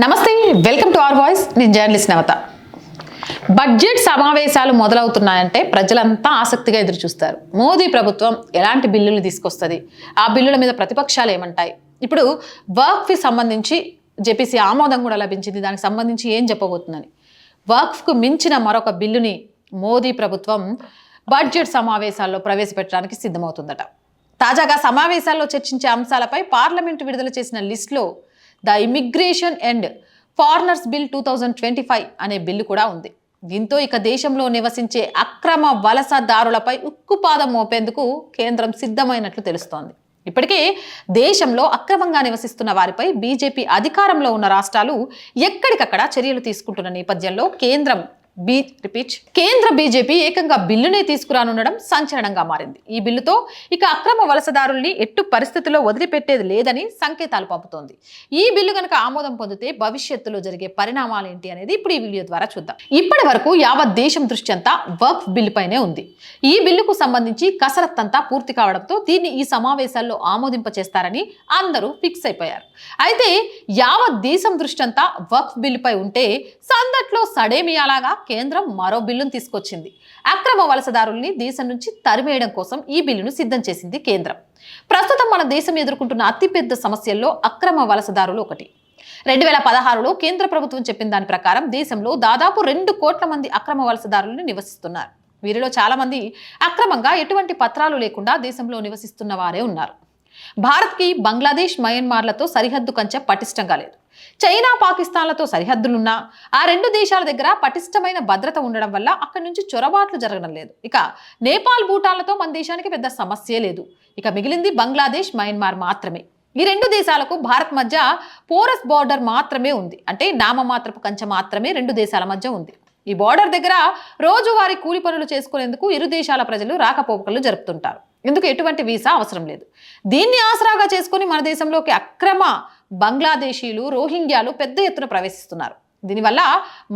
నమస్తే welcome to our voice. నేను journalist నవత. Budget సమావేశాలు మొదలవుతున్నాయంటే ప్రజలంతా ఆసక్తిగా ఎదురు చూస్తారు మోదీ ప్రభుత్వం ఎలాంటి బిల్లులు తీసుకొస్తుంది? ఆ బిల్లుల మీద ప్రతిపక్షాలు ఏమంటాయి? ఇప్పుడు వర్క్కి సంబంధించి జేపీసీ ఆమోదం కూడా లభించింది. దానికి సంబంధించి ఏం చెప్పబోతుందని వర్క్కు మించిన మరొక బిల్లుని మోదీ ప్రభుత్వం బడ్జెట్ సమావేశాల్లో ప్రవేశపెట్టడానికి సిద్ధమవుతుందట. తాజాగా సమావేశాల్లో చర్చించే అంశాలపై పార్లమెంటు విడుదల చేసిన లిస్టులో the immigration and foreigners bill two thousand twenty five అనే బిల్లు కూడా ఉంది. దీంతో ఇక దేశంలో నివసించే అక్రమ వలసదారులపై ఉక్కుపాదం మోపేందుకు కేంద్రం సిద్ధమైనట్లు తెలుస్తోంది. ఇప్పటికే దేశంలో అక్రమంగా నివసిస్తున్న వారిపై బీజేపీ అధికారంలో ఉన్న రాష్ట్రాలు ఎక్కడికక్కడ చర్యలు తీసుకుంటున్న నేపథ్యంలో కేంద్రం బీ రిపీట్. కేంద్ర బీజేపీ ఏకంగా బిల్లునే తీసుకురానుండడం సంచలనంగా మారింది. ఈ బిల్లుతో ఇక అక్రమ వలసదారుల్ని ఎట్టు పరిస్థితుల్లో వదిలిపెట్టేది లేదని సంకేతాలు పంపుతోంది. ఈ బిల్లు కనుక ఆమోదం పొందితే భవిష్యత్తులో జరిగే పరిణామాలు ఏంటి అనేది ఇప్పుడు ఈ వీడియో ద్వారా చూద్దాం. ఇప్పటి వరకు యావత్ దేశం దృష్టి అంతా వక్ఫ్ బిల్లుపైనే ఉంది. ఈ బిల్లుకు సంబంధించి కసరత్ అంతా పూర్తి కావడంతో దీన్ని ఈ సమావేశాల్లో ఆమోదింప చేస్తారని అందరూ ఫిక్స్ అయిపోయారు. అయితే యావత్ దేశం దృష్టి అంతా వక్ఫ్ బిల్లుపై ఉంటే సందట్లో సడేమియాలాగా కేంద్రం మరో బిల్లును తీసుకొచ్చింది. అక్రమ వలసదారుల్ని దేశం నుంచి తరిమేయడం కోసం ఈ బిల్లును సిద్ధం చేసింది కేంద్రం. ప్రస్తుతం మన దేశం ఎదుర్కొంటున్న అతిపెద్ద సమస్యల్లో అక్రమ వలసదారులు ఒకటి. రెండు వేల పదహారులో కేంద్ర ప్రభుత్వం చెప్పిన దాని ప్రకారం దేశంలో దాదాపు రెండు కోట్ల మంది అక్రమ వలసదారులు నివసిస్తున్నారు. వీరిలో చాలామంది అక్రమంగా ఎటువంటి పత్రాలు లేకుండా దేశంలో నివసిస్తున్న వారే ఉన్నారు. భారత్కి బంగ్లాదేశ్ మయన్మార్లతో సరిహద్దు కంచె పటిష్టంగా లేదు. చైనా పాకిస్తాన్లతో సరిహద్దులున్నా ఆ రెండు దేశాల దగ్గర పటిష్టమైన భద్రత ఉండడం వల్ల అక్కడి నుంచి చొరబాట్లు జరగడం లేదు. ఇక నేపాల్ భూటాన్లతో మన దేశానికి పెద్ద సమస్యే లేదు. ఇక మిగిలింది బంగ్లాదేశ్ మయన్మార్ మాత్రమే. ఈ రెండు దేశాలకు భారత్ మధ్య పోరస్ బార్డర్ మాత్రమే ఉంది. అంటే నామమాత్రపు కంచె మాత్రమే రెండు దేశాల మధ్య ఉంది. ఈ బార్డర్ దగ్గర రోజువారీ కూలి పనులు చేసుకునేందుకు ఇరు దేశాల ప్రజలు రాకపోకలు జరుపుతుంటారు. ఇందుకు ఎటువంటి వీసా అవసరం లేదు. దీన్ని ఆసరాగా చేసుకుని మన దేశంలోకి అక్రమ బంగ్లాదేశీలు రోహింగ్యాలు పెద్ద ఎత్తున ప్రవేశిస్తున్నారు. దీనివల్ల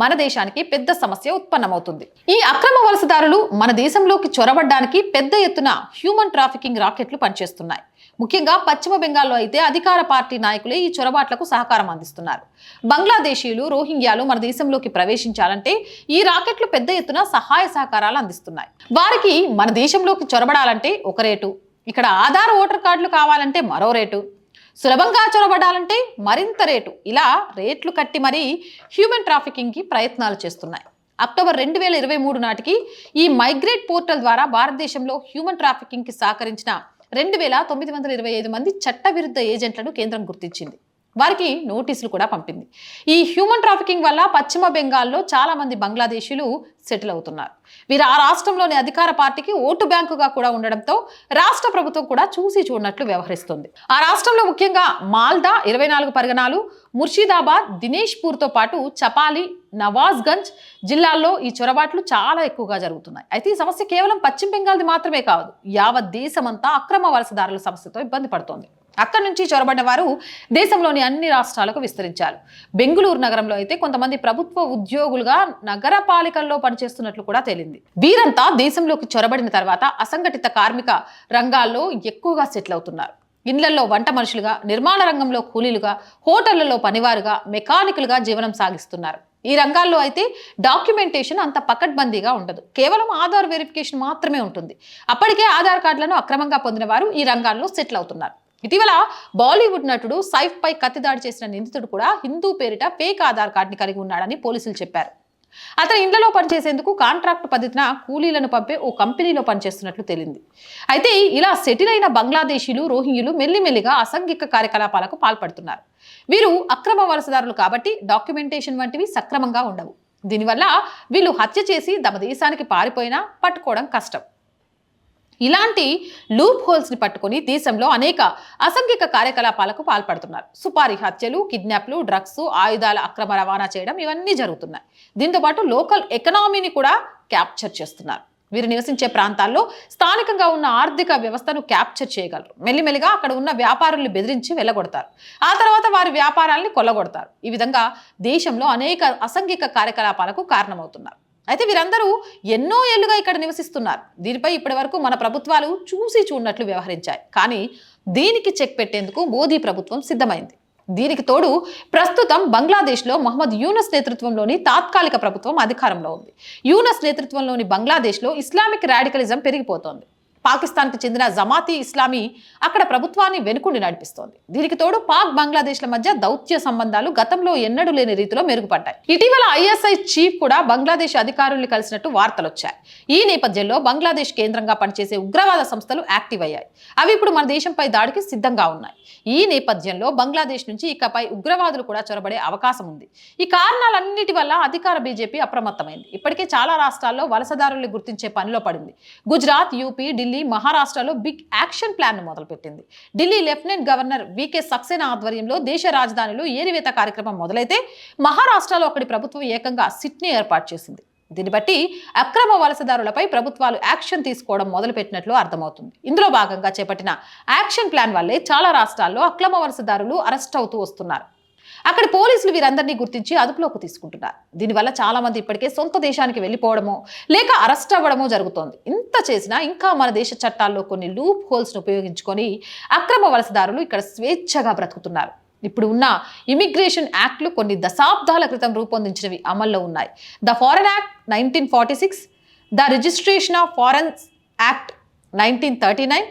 మన దేశానికి పెద్ద సమస్య ఉత్పన్నమవుతుంది. ఈ అక్రమ వలసదారులు మన దేశంలోకి చొరబడ్డానికి పెద్ద ఎత్తున హ్యూమన్ ట్రాఫికింగ్ రాకెట్లు పనిచేస్తున్నాయి. ముఖ్యంగా పశ్చిమ బెంగాల్లో అయితే అధికార పార్టీ నాయకులే ఈ చొరబాట్లకు సహకారం అందిస్తున్నారు. బంగ్లాదేశీయులు రోహింగ్యాలు మన దేశంలోకి ప్రవేశించాలంటే ఈ రాకెట్లు పెద్ద ఎత్తున సహాయ సహకారాలు అందిస్తున్నాయి. వారికి మన దేశంలోకి చొరబడాలంటే ఒక రేటు. ఇక్కడ ఆధార్ ఓటర్ కార్డులు కావాలంటే మరో రేటు. సులభంగా చొరబడాలంటే మరింత రేటు. ఇలా రేట్లు కట్టి మరీ హ్యూమన్ ట్రాఫికింగ్కి ప్రయత్నాలు చేస్తున్నాయి. అక్టోబర్ రెండు వేల ఇరవై మూడు నాటికి ఈ మైగ్రేట్ పోర్టల్ ద్వారా భారతదేశంలో హ్యూమన్ ట్రాఫికింగ్కి సహకరించిన రెండు వేల తొమ్మిది వందల ఇరవై ఐదు మంది చట్టవిరుద్ధ ఏజెంట్లను కేంద్రం గుర్తించింది. వారికి నోటీసులు కూడా పంపింది. ఈ హ్యూమన్ ట్రాఫికింగ్ వల్ల పశ్చిమ బెంగాల్లో చాలామంది బంగ్లాదేశీలు సెటిల్ అవుతున్నారు. వీరు ఆ రాష్ట్రంలోని అధికార పార్టీకి ఓటు బ్యాంకుగా కూడా ఉండడంతో రాష్ట్ర ప్రభుత్వం కూడా చూసి చూడనట్లు వ్యవహరిస్తుంది. ఆ రాష్ట్రంలో ముఖ్యంగా మాల్దా ఇరవై నాలుగు పరిగణాలు ముర్షిదాబాద్ దినేష్పూర్తో పాటు చపాలి నవాజ్గంజ్ జిల్లాల్లో ఈ చొరబాట్లు చాలా ఎక్కువగా జరుగుతున్నాయి. అయితే ఈ సమస్య కేవలం పశ్చిమ బెంగాల్ది మాత్రమే కాదు యావత్ దేశమంతా అక్రమ వలసదారుల సమస్యతో ఇబ్బంది పడుతోంది. అక్కడి నుంచి చొరబడిన వారు దేశంలోని అన్ని రాష్ట్రాలకు విస్తరించారు. బెంగళూరు నగరంలో అయితే కొంతమంది ప్రభుత్వ ఉద్యోగులుగా నగరపాలికల్లో పనిచేస్తున్నట్లు కూడా తేలింది. వీరంతా దేశంలోకి చొరబడిన తర్వాత అసంఘటిత కార్మిక రంగాల్లో ఎక్కువగా సెటిల్ అవుతున్నారు. ఇండ్లల్లో వంట మనుషులుగా నిర్మాణ రంగంలో కూలీలుగా హోటళ్ళలో పనివారుగా మెకానికులుగా జీవనం సాగిస్తున్నారు. ఈ రంగాల్లో అయితే డాక్యుమెంటేషన్ అంత పకడ్బందీగా ఉండదు. కేవలం ఆధార్ వెరిఫికేషన్ మాత్రమే ఉంటుంది. అప్పటికే ఆధార్ కార్డులను అక్రమంగా పొందిన వారు ఈ రంగాల్లో సెటిల్ అవుతున్నారు. ఇటీవల బాలీవుడ్ నటుడు సైఫ్ పై కత్తిదాడి చేసిన నిందితుడు కూడా హిందూ పేరిట ఫేక్ ఆధార్ కార్డుని కలిగి ఉన్నాడని పోలీసులు చెప్పారు. అతను ఇండ్లలో పనిచేసేందుకు కాంట్రాక్ట్ పద్ధతిన కూలీలను పంపే ఓ కంపెనీలో పనిచేస్తున్నట్లు తేలింది. అయితే ఇలా సెటిల్ అయిన బంగ్లాదేశీలు రోహింగ్యులు మెల్లిమెల్లిగా అసంఘిక కార్యకలాపాలకు పాల్పడుతున్నారు. వీరు అక్రమ వలసదారులు కాబట్టి డాక్యుమెంటేషన్ వంటివి సక్రమంగా ఉండవు. దీనివల్ల వీళ్ళు హత్య చేసి తమ దేశానికి పారిపోయినా పట్టుకోవడం కష్టం. ఇలాంటి లూప్ హోల్స్ని పట్టుకొని దేశంలో అనేక అసంఘిక కార్యకలాపాలకు పాల్పడుతున్నారు. సుపారీ హత్యలు కిడ్నాప్లు డ్రగ్స్ ఆయుధాల అక్రమ రవాణా చేయడం ఇవన్నీ జరుగుతున్నాయి. దీంతో పాటు లోకల్ ఎకనామీని కూడా క్యాప్చర్ చేస్తున్నారు. వీరు నివసించే ప్రాంతాల్లో స్థానికంగా ఉన్న ఆర్థిక వ్యవస్థను క్యాప్చర్ చేయగలరు. మెల్లిమెల్లిగా అక్కడ ఉన్న వ్యాపారుల్ని బెదిరించి వెళ్ళగొడతారు. ఆ తర్వాత వారి వ్యాపారాల్ని కొల్లగొడతారు. ఈ విధంగా దేశంలో అనేక అసంఘిక కార్యకలాపాలకు కారణమవుతున్నారు. అయితే వీరందరూ ఎన్నో ఏళ్ళుగా ఇక్కడ నివసిస్తున్నారు. దీనిపై ఇప్పటి వరకు మన ప్రభుత్వాలు చూసి చూడనట్లు వ్యవహరించాయి. కానీ దీనికి చెక్ పెట్టేందుకు మోదీ ప్రభుత్వం సిద్ధమైంది. దీనికి తోడు ప్రస్తుతం బంగ్లాదేశ్లో మహమ్మద్ యూనస్ నేతృత్వంలోని తాత్కాలిక ప్రభుత్వం అధికారంలో ఉంది. యూనస్ నేతృత్వంలోని బంగ్లాదేశ్లో ఇస్లామిక్ రాడికలిజం పెరిగిపోతోంది. పాకిస్తాన్కు చెందిన జమాతీ ఇస్లామీ అక్కడ ప్రభుత్వాన్ని వెనుకుండి నడిపిస్తోంది. దీనికి తోడు పాక్ బంగ్లాదేశ్ల మధ్య దౌత్య సంబంధాలు గతంలో ఎన్నడూ లేని రీతిలో మెరుగుపడ్డాయి. ఇటీవల ఐఎస్ఐ చీఫ్ కూడా బంగ్లాదేశ్ అధికారుల్ని కలిసినట్టు వార్తలు వచ్చాయి ఈ నేపథ్యంలో బంగ్లాదేశ్ కేంద్రంగా పనిచేసే ఉగ్రవాద సంస్థలు యాక్టివ్ అయ్యాయి. అవి ఇప్పుడు మన దేశంపై దాడికి సిద్ధంగా ఉన్నాయి. ఈ నేపథ్యంలో బంగ్లాదేశ్ నుంచి ఇకపై ఉగ్రవాదులు కూడా చొరబడే అవకాశం ఉంది. ఈ కారణాలన్నిటి వల్ల అధికార బీజేపీ అప్రమత్తమైంది. ఇప్పటికే చాలా రాష్ట్రాల్లో వలసదారుల్ని గుర్తించే పనిలో పడింది. గుజరాత్ యూపీ ఢిల్లీ మహారాష్ట్రలో బిగ్ యాక్షన్ ప్లాన్ను మొదలుపెట్టింది. Delhi lieutenant governor VK Saxena ఆధ్వర్యంలో దేశ రాజధానిలో ఏరివేత కార్యక్రమం మొదలైతే మహారాష్ట్రలో అక్కడి ప్రభుత్వం ఏకంగా సిట్ని ఏర్పాటు చేసింది. దీన్ని బట్టి అక్రమ వలసదారులపై ప్రభుత్వాలు యాక్షన్ తీసుకోవడం మొదలుపెట్టినట్లు అర్థమవుతుంది. ఇందులో భాగంగా చేపట్టిన యాక్షన్ ప్లాన్ వల్లే చాలా రాష్ట్రాల్లో అక్రమ వలసదారులు అరెస్ట్ అవుతూ వస్తున్నారు. అక్కడ పోలీసులు వీరందరినీ గుర్తించి అదుపులోకి తీసుకుంటున్నారు. దీనివల్ల చాలా మంది ఇప్పటికే సొంత దేశానికి వెళ్ళిపోవడమో లేక అరెస్ట్ అవ్వడమో జరుగుతోంది. ఇంత చేసినా ఇంకా మన దేశ చట్టాల్లో కొన్ని లూప్ హోల్స్ను ఉపయోగించుకొని అక్రమ వలసదారులు ఇక్కడ స్వేచ్ఛగా బ్రతుకుతున్నారు. ఇప్పుడు ఉన్న ఇమిగ్రేషన్ యాక్ట్లు కొన్ని దశాబ్దాల క్రితం రూపొందించినవి అమల్లో ఉన్నాయి. The foreign act nineteen forty six the registration of foreigners act nineteen thirty nine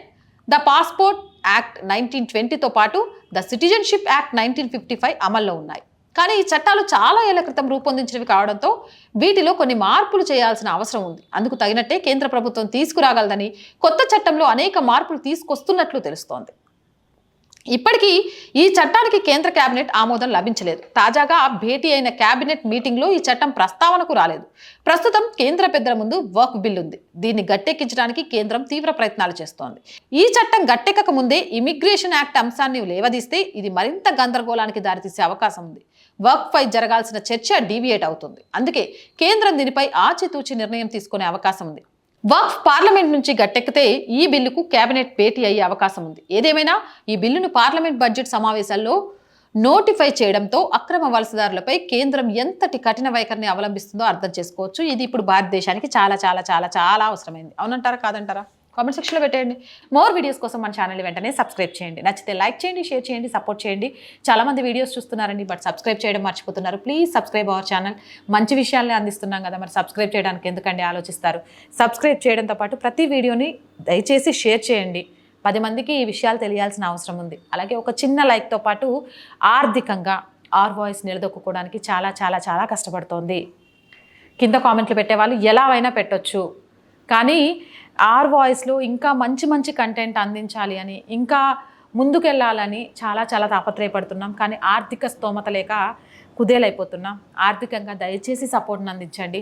the passport act nineteen ట్వంటీతో పాటు the citizenship act nineteen fifty five అమల్లో ఉన్నాయి. కానీ ఈ చట్టాలు చాలా ఏళ్ళ క్రితం రూపొందించినవి కావడంతో వీటిలో కొన్ని మార్పులు చేయాల్సిన అవసరం ఉంది. అందుకు తగినట్టే కేంద్ర ప్రభుత్వం తీసుకురాగలదని కొత్త చట్టంలో అనేక మార్పులు తీసుకొస్తున్నట్లు తెలుస్తోంది. ఇప్పటికీ ఈ చట్టానికి కేంద్ర కేబినెట్ ఆమోదం లభించలేదు. తాజాగా భేటీ అయిన కేబినెట్ మీటింగ్లో ఈ చట్టం ప్రస్తావనకు రాలేదు. ప్రస్తుతం కేంద్ర పెద్దల ముందు వర్క్ బిల్ ఉంది. దీన్ని గట్టెక్కించడానికి కేంద్రం తీవ్ర ప్రయత్నాలు చేస్తోంది. ఈ చట్టం గట్టెక్కక ముందే ఇమిగ్రేషన్ యాక్ట్ అంశాన్ని లేవదీస్తే ఇది మరింత గందరగోళానికి దారితీసే అవకాశం ఉంది. వర్క్పై జరగాల్సిన చర్చ డీవియేట్ అవుతుంది. అందుకే కేంద్రం దీనిపై ఆచితూచి నిర్ణయం తీసుకునే అవకాశం ఉంది. వక్ఫ్ పార్లమెంట్ నుంచి గట్టెక్కితే ఈ బిల్లుకు కేబినెట్ భేటీ అయ్యే అవకాశం ఉంది. ఏదేమైనా ఈ బిల్లును పార్లమెంట్ బడ్జెట్ సమావేశాల్లో నోటిఫై చేయడంతో అక్రమ వలసదారులపై కేంద్రం ఎంతటి కఠిన వైఖరిని అవలంబిస్తుందో అర్థం చేసుకోవచ్చు. ఇది ఇప్పుడు భారతదేశానికి చాలా చాలా చాలా చాలా అవసరమైంది. అవునంటారా కాదంటారా? కామెంట్ సెక్షన్లో పెట్టేయండి. మోర్ వీడియోస్ కోసం మన ఛానల్ వెంటనే సబ్స్క్రైబ్ చేయండి. నచ్చితే లైక్ చేయండి షేర్ చేయండి సపోర్ట్ చేయండి. చాలామంది వీడియోస్ చూస్తున్నారండి బట్ సబ్స్క్రైబ్ చేయడం మర్చిపోతున్నారు. ప్లీజ్ సబ్స్క్రైబ్ అవర్ ఛానల్ మంచి విషయాలనే అందిస్తున్నాం కదా మరి సబ్స్క్రైబ్ చేయడానికి ఎందుకండి ఆలోచిస్తారు? సబ్స్క్రైబ్ చేయడంతో పాటు ప్రతి వీడియోని దయచేసి షేర్ చేయండి. పది మందికి ఈ విషయాలు తెలియాల్సిన అవసరం ఉంది. అలాగే ఒక చిన్న లైక్తో పాటు ఆర్థికంగా ఆర్ వాయిస్ నిలదొక్కుకోవడానికి చాలా చాలా చాలా కష్టపడుతోంది. కింద కామెంట్లు పెట్టేవాళ్ళు ఎలా అయినా పెట్టొచ్చు. కానీ ఆర్ వాయిస్లో ఇంకా మంచి మంచి కంటెంట్ అందించాలి అని ఇంకా ముందుకెళ్ళాలని చాలా చాలా తాపత్రయపడుతున్నాం. కానీ ఆర్థిక స్తోమత లేక కుదేలైపోతున్నాం. ఆర్థికంగా దయచేసి సపోర్ట్ని అందించండి.